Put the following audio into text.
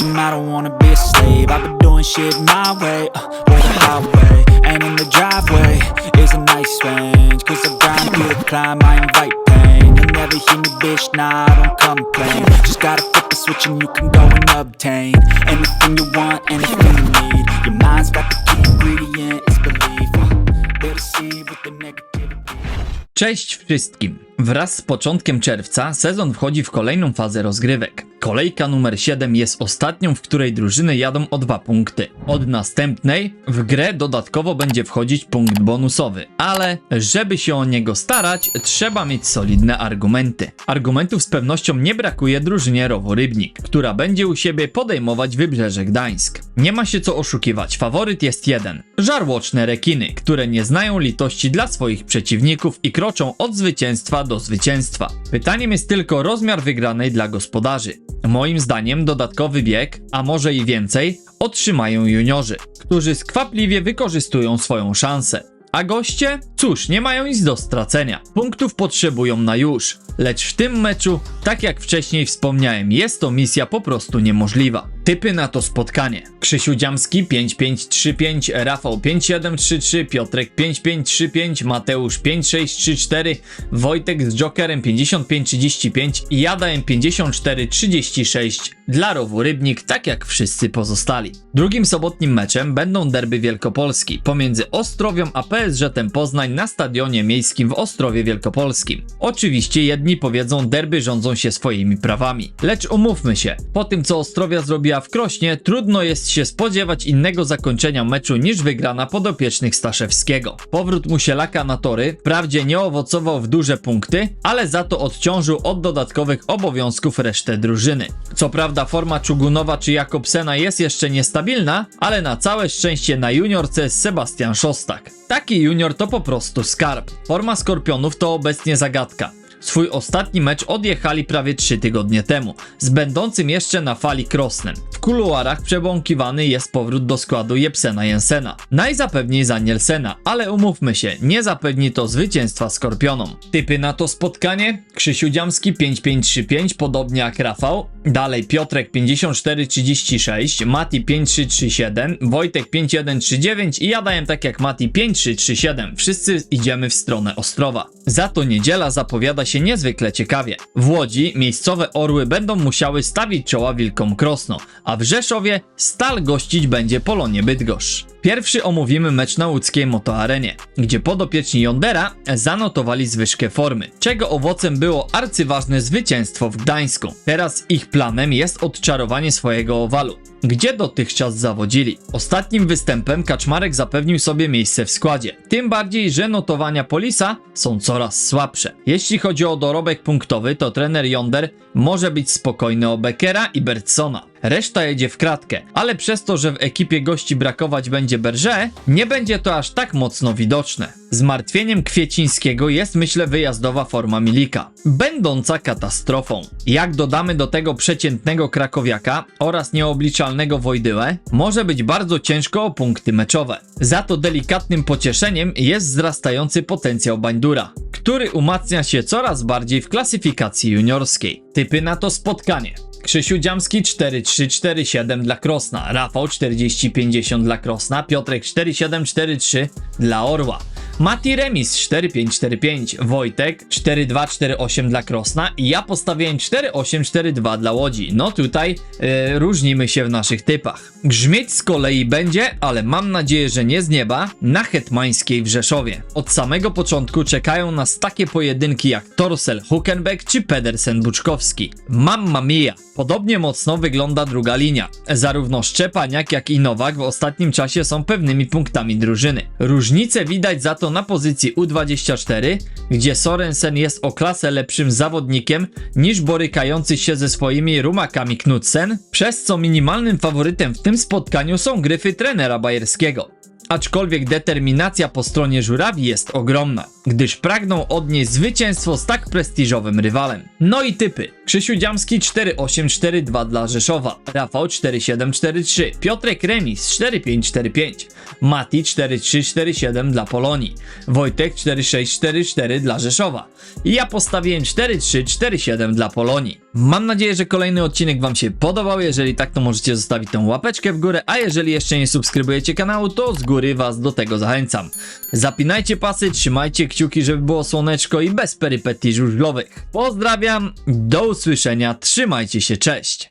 I don't wanna be a slave. I've been doing shit my way, uh, the highway. And in the driveway is a nice range. Cause I grind through the climb, I invite pain. You never hear me, bitch, nah, I don't complain. Just gotta flip the switch and you can go and obtain anything you want, anything you need. Your mind's got the key ingredient, it's belief. Uh, with the negativity. Cześć wszystkim! Wraz z początkiem czerwca sezon wchodzi w kolejną fazę rozgrywek. Kolejka numer 7 jest ostatnią, w której drużyny jadą o dwa punkty. Od następnej w grę dodatkowo będzie wchodzić punkt bonusowy, ale żeby się o niego starać, trzeba mieć solidne argumenty. Argumentów z pewnością nie brakuje drużynie Rowo Rybnik, która będzie u siebie podejmować Wybrzeże Gdańsk. Nie ma się co oszukiwać, faworyt jest jeden. Żarłoczne rekiny, które nie znają litości dla swoich przeciwników i kroczą od zwycięstwa do zwycięstwa. Pytaniem jest tylko rozmiar wygranej dla gospodarzy. Moim zdaniem dodatkowy bieg, a może i więcej, otrzymają juniorzy, którzy skwapliwie wykorzystują swoją szansę. A goście? Cóż, nie mają nic do stracenia. Punktów potrzebują na już. Lecz w tym meczu, tak jak wcześniej wspomniałem, jest to misja po prostu niemożliwa. Typy na to spotkanie. Krzysiu Dziamski 5535, Rafał 5733, Piotrek 5535, Mateusz 5634, Wojtek z Jokerem 5535 i ja dałem 5436 dla Rowu Rybnik, tak jak wszyscy pozostali. Drugim sobotnim meczem będą derby Wielkopolski pomiędzy Ostrowią a PSG Tem Poznań na stadionie miejskim w Ostrowie Wielkopolskim. Oczywiście jedni powiedzą derby rządzą się swoimi prawami. Lecz umówmy się, po tym co Ostrowia zrobiła w Krośnie, trudno jest się spodziewać innego zakończenia meczu niż wygrana podopiecznych Staszewskiego. Powrót Musielaka na tory wprawdzie nie owocował w duże punkty, ale za to odciążył od dodatkowych obowiązków resztę drużyny. Co prawda forma Czugunowa czy Jakobsena jest jeszcze niestabilna, ale na całe szczęście na juniorce jest Sebastian Szostak. Taki junior to po prostu skarb. Forma Skorpionów to obecnie zagadka. Swój ostatni mecz odjechali prawie 3 tygodnie temu, z będącym jeszcze na fali Krosnem. W kuluarach przebąkiwany jest powrót do składu Jepsena Jensena. Najzapewniej za Nielsena, ale umówmy się, nie zapewni to zwycięstwa Skorpionom. Typy na to spotkanie? Krzysiu Dziamski 5535, podobnie jak Rafał. Dalej Piotrek 5436, Mati 5337, Wojtek 5139 i ja dałem tak jak Mati 5337. Wszyscy idziemy w stronę Ostrowa. Za to niedziela zapowiada się niezwykle ciekawie. W Łodzi miejscowe orły będą musiały stawić czoła Wilkom Krosno, a w Rzeszowie Stal gościć będzie Polonie Bydgoszcz. Pierwszy omówimy mecz na łódzkiej motoarenie, gdzie podopieczni Jondera zanotowali zwyżkę formy, czego owocem było arcyważne zwycięstwo w Gdańsku. Teraz ich planem jest odczarowanie swojego owalu, gdzie dotychczas zawodzili. Ostatnim występem Kaczmarek zapewnił sobie miejsce w składzie, tym bardziej, że notowania Polisa są coraz słabsze. Jeśli chodzi o dorobek punktowy, to trener Jonder może być spokojny o Beckera i Bertsona. Reszta jedzie w kratkę, ale przez to, że w ekipie gości brakować będzie Berger, nie będzie to aż tak mocno widoczne. Zmartwieniem Kwiecińskiego jest myślę wyjazdowa forma Milika, będąca katastrofą. Jak dodamy do tego przeciętnego Krakowiaka oraz nieobliczalnego Wojdyłę, może być bardzo ciężko o punkty meczowe. Za to delikatnym pocieszeniem jest wzrastający potencjał Bańdura, który umacnia się coraz bardziej w klasyfikacji juniorskiej. Typy na to spotkanie. Krzysiu Dziamski 4347 dla Krosna, Rafał 4050 dla Krosna, Piotrek 4743 dla Orła. Mati Remis 4545, Wojtek 4248 dla Krosna i ja postawiłem 4842 dla Łodzi. No tutaj yy, różnimy się w naszych typach. Grzmieć z kolei będzie, ale mam nadzieję, że nie z nieba, na Hetmańskiej w Rzeszowie. Od samego początku czekają nas takie pojedynki jak Torsel Huckenbeck czy Pedersen Buczkowski. Mamma mia! Podobnie mocno wygląda druga linia. Zarówno Szczepaniak, jak i Nowak w ostatnim czasie są pewnymi punktami drużyny. Różnice widać za to na pozycji U24, gdzie Sorensen jest o klasę lepszym zawodnikiem niż borykający się ze swoimi rumakami Knudsen, przez co minimalnym faworytem w tym spotkaniu są gryfy trenera bajerskiego. aczkolwiek determinacja po stronie żurawi jest ogromna, gdyż pragną odnieść zwycięstwo z tak prestiżowym rywalem. No i typy. Krzysiu Dziamski 4842 dla Rzeszowa, Rafał 4743, Piotrek Remis 4545, Mati 4347 dla Polonii, Wojtek 4644 dla Rzeszowa i ja postawiłem 4347 dla Polonii. Mam nadzieję, że kolejny odcinek Wam się podobał, jeżeli tak to możecie zostawić tą łapeczkę w górę, a jeżeli jeszcze nie subskrybujecie kanału, to z góry Was do tego zachęcam. Zapinajcie pasy, trzymajcie kciuki, żeby było słoneczko i bez perypetii żużlowych. Pozdrawiam, do usłyszenia, trzymajcie się, cześć!